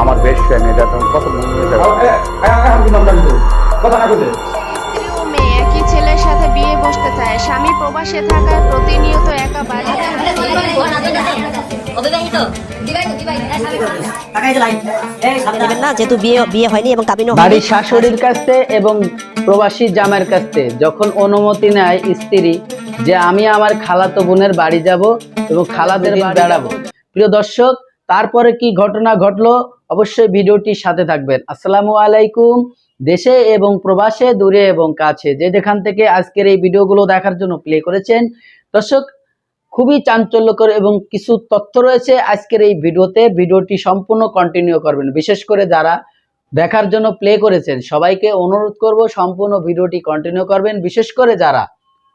আমার best friend এটা তো কত মনে একই ছেলের সাথে বিয়ে বসতে চায়। স্বামী প্রবাসে থাকায় প্রতিনিয়ত একা বাড়িতে অবিবাহিত। বিবাহিত বিবাহিত। স্বামী টাকা এই যে লাইন। এই সামনে দেবেন না যেহেতু বিয়ে বিয়ে হয়নি এবং কাবিনও হয়নি। বাড়ির শাশুড়ির কাছে এবং প্রবাসী জামাইয়ের কাছে যখন অনুমতি নেয় স্ত্রী যে আমি আমার খালাতো বোনের বাড়ি যাব এবং খালাদের বাড়ি বেড়াবো। প্রিয় দর্শক তারপরে কি ঘটনা ঘটলো? অবশ্যই ভিডিওটির সাথে থাকবেন। আসসালামু আলাইকুম, দেশে এবং প্রবাসে, দূরে এবং কাছে। যে যেখান থেকে আজকের এই ভিডিওগুলো দেখার জন্য প্লে করেছেন, দর্শক, খুবই চাঞ্চল্যকর এবং কিছু তথ্য রয়েছে আজকের এই ভিডিওতে। ভিডিওটি সম্পূর্ণ কন্টিনিউ করবেন। বিশেষ করে যারা দেখার জন্য প্লে করেছেন, সবাইকে অনুরোধ করব সম্পূর্ণ ভিডিওটি কন্টিনিউ করবেন। বিশেষ করে যারা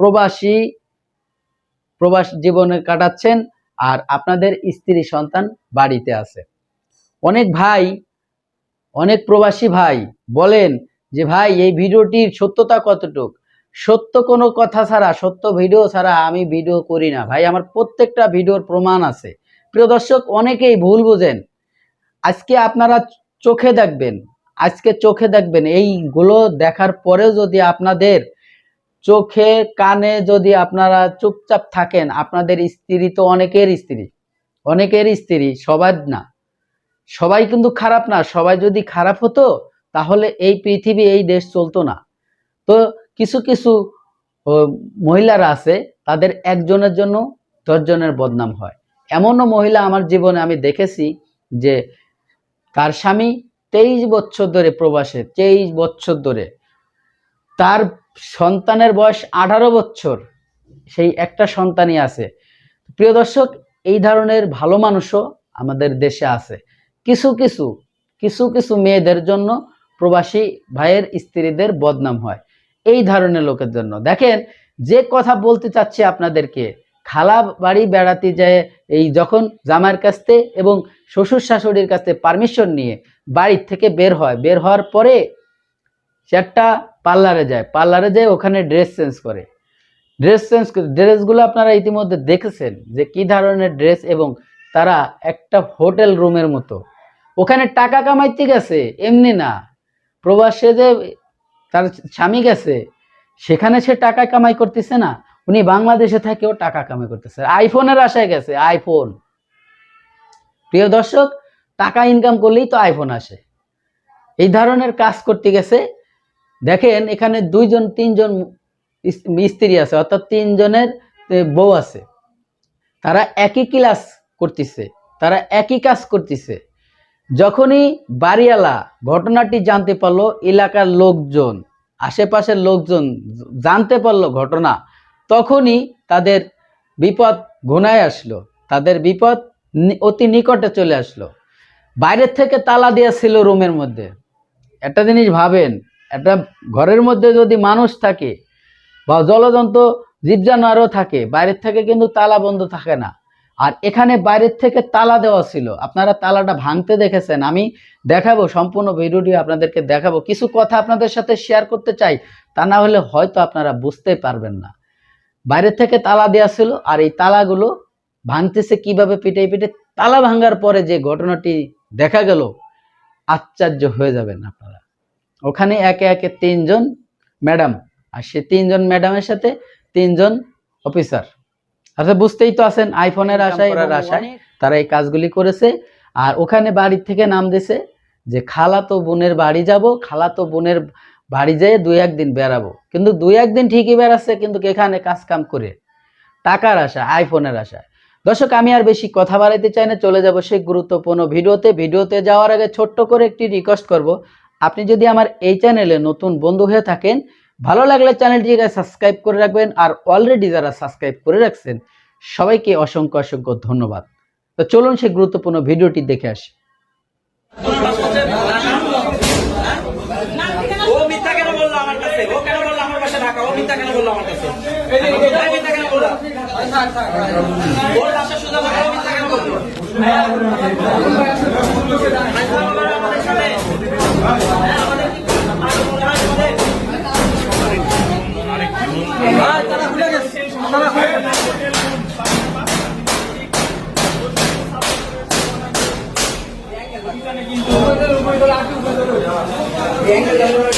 প্রবাসী, প্রবাস জীবনে কাটাচ্ছেন আর আপনাদের স্ত্রী সন্তান বাড়িতে আছে। অনেক ভাই, অনেক প্রবাসী ভাই বলেন যে, ভাই, এই ভিডিওটির সত্যতা কতটুক? সত্য কোনো কথা ছাড়া, সত্য ভিডিও ছাড়া আমি ভিডিও করি না। ভাই, আমার প্রত্যেকটা ভিডিওর প্রমাণ আছে। প্রিয় দর্শক, অনেকেই ভুল বোঝেন। আজকে আপনারা চোখে দেখবেন, আজকে চোখে দেখবেন এইগুলো দেখার পরেও যদি আপনাদের চোখে, কানে যদি আপনারা চুপচাপ থাকেন, আপনাদের স্ত্রী তো অনেকের স্ত্রী। অনেকের স্ত্রী, সবার না। সবাই কিন্তু খারাপ না, সবাই যদি খারাপ হতো, তাহলে এই পৃথিবী, এই দেশ চলতো না। তো কিছু কিছু মহিলারা আছে, তাদের একজনের জন্য দশজনের বদনাম হয়। এমনও মহিলা আমার জীবনে আমি দেখেছি যে, তার স্বামী তেইশ বছর ধরে প্রবাসে, তেইশ বছর ধরে। তার সন্তানের বয়স আঠারো বছর। সেই একটা সন্তানই আছে। প্রিয় দর্শক, এই ধরনের ভালো মানুষও আমাদের দেশে আছে। কিছু কিছু কিছু কিছু মেয়েদের জন্য প্রবাসী ভাইয়ের স্ত্রীদের বদনাম হয়। এই ধরনের লোকের জন্য। দেখেন, যে কথা বলতে চাচ্ছি আপনাদেরকে, খালা বাড়ি বেড়াতে যায় এই যখন জামাইয়ের কাছ থেকে এবং শ্বশুর শাশুড়ির কাছ পারমিশন নিয়ে বাড়ির থেকে বের হয়। বের হওয়ার পরে, সে একটা পার্লারে যায় পার্লারে যায় ওখানে ড্রেস চেঞ্জ করে। ড্রেস চেঞ্জ করে ড্রেসগুলো আপনারা ইতিমধ্যে দেখেছেন যে কি ধরনের ড্রেস এবং তারা একটা হোটেল রুমের মতো। ওখানে টাকা কামাইতে গেছে, এমনি না। প্রবাসে যে তার স্বামী গেছে, সেখানে সে টাকা কামাই করতেছে না। উনি বাংলাদেশে থেকেও টাকা কামাই করতেছে। আইফোনের আশায় গেছে আইফোন প্রিয় দর্শক, টাকা ইনকাম করলেই তো আইফোন আসে। এই ধরনের কাজ করতে গেছে দেখেন, এখানে দুইজন, তিনজন স্ত্রী আছে, অর্থাৎ তিনজনের বউ আছে। তারা একই ক্লাস করতেছে, তারা একই কাজ করতেছে। যখনই বাড়িওয়ালা ঘটনাটি জানতে পারল, এলাকার লোকজন, আশেপাশের লোকজন জানতে পারল ঘটনা, তখনই তাদের বিপদ ঘনায় আসলো। তাদের বিপদ অতি নিকটে চলে আসলো। বাইরের থেকে তালা দেওয়া ছিল রুমের মধ্যে। একটা জিনিস ভাবেন একটা ঘরের মধ্যে যদি মানুষ থাকে বা জলজন্ত, জীবজানোয়ারও থাকে, বাইরের থেকে কিন্তু তালা বন্ধ থাকে না। আর এখানে বাইরের থেকে তালা দেওয়া ছিল। আপনারা তালাটা ভাঙতে দেখেছেন। আমি দেখাবো, সম্পূর্ণ ভিডিওটি আপনাদেরকে দেখাবো। কিছু কথা আপনাদের সাথে শেয়ার করতে চাই, তা না হলে হয়তো আপনারা বুঝতে পারবেন না। বাইরের থেকে তালা দেওয়া ছিল আর এই তালাগুলো ভাঙতেছে কীভাবে পিটে পিটে তালা ভাঙার পরে যে ঘটনাটি দেখা গেল, আশ্চর্য হয়ে যাবেন আপনারা। ওখানে একে একে তিনজন ম্যাডাম আর সে তিনজন ম্যাডামের সাথে তিনজন অফিসার। আচ্ছা বুঝতেই তো আছেন আইফোনের আশায় আশায় তারা এই কাজগুলি করেছে। আর ওখানে বাড়ির থেকে নাম দিছে যে খালাতো বোনের বাড়ি যাব খালাতো বোনের বাড়ি যেয়ে দুই একদিন বেড়াবো। কিন্তু দুই একদিন ঠিকই বেড়াচ্ছে কিন্তু এখানে কাজ কাম করে। টাকার আশা আইফোনের আশায়। দর্শক আমি আর বেশি কথা বাড়াইতে চাই না চলে যাব সেই গুরুত্বপূর্ণ ভিডিওতে। ভিডিওতে যাওয়ার আগে ছোট্ট করে একটি রিকোয়েস্ট করব। আপনি যদি আমার এই চ্যানেলে নতুন বন্ধু হয়ে থাকেন, ভালো লাগলে চ্যানেলটিকে সাবস্ক্রাইব করে রাখবেন আর অলরেডি যারা সাবস্ক্রাইব করে রাখছেন, সবাইকে অসংখ্য অসংখ্য ধন্যবাদ। তো চলুন সেই গুরুত্বপূর্ণ ভিডিওটি দেখে আসি। আমার কাছে? কিন্তু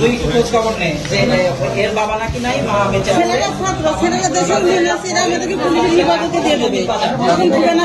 দুই খোঁজ এর বাবা নাকি নাই মা বেঁচে ছেলেরা দিয়ে দেবে। তখন ঠিকানা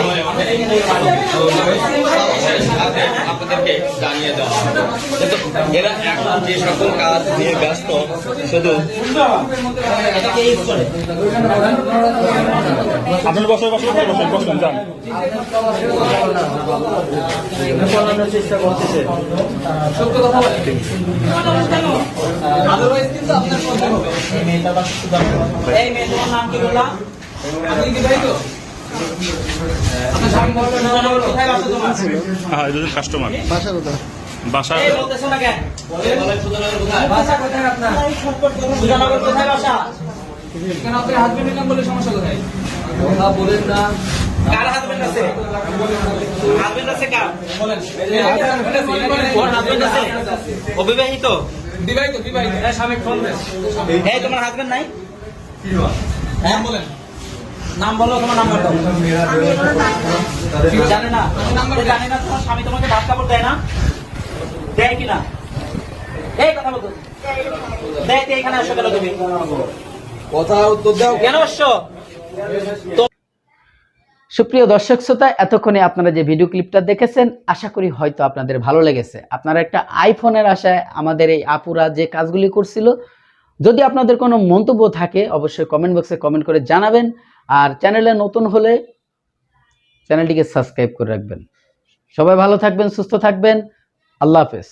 সাথে জানিয়ে দেওয়া যে সকল কাজ নিয়ে ব্যস্ত, শুধু আপনার বসে বসে বসে বসবেন যান। চেষ্টা করতেছে আপনার নাম কি বললাম আপনি কি ভাই তো? অবিবাহিত? বিবাহিত বিবাহিত। হ্যাঁ, স্বামী ফোন তোমার হাজবেন্ড নাই? হ্যাঁ? বলেন। নাম বলো তোমার জানে না জানে না তোমার স্বামী তোমাকে কাপড় দেয় না? দেয় এই কথা বলতো। সুপ্রিয় দর্শক শ্রোতা এতক্ষণে আপনারা যে ভিডিও ক্লিপটা দেখেছেন আশা করি হয়তো আপনাদের ভালো লেগেছে। আপনারা একটা আইফোনের আশায় আমাদের এই আপুরা যে কাজগুলি করছিল যদি আপনাদের কোনো মন্তব্য থাকে অবশ্যই কমেন্ট বক্সে কমেন্ট করে জানাবেন। আর চ্যানেলে নতুন হলে চ্যানেলটিকে সাবস্ক্রাইব করে রাখবেন। সবাই ভালো থাকবেন, সুস্থ থাকবেন। আল্লাহ হাফেজ।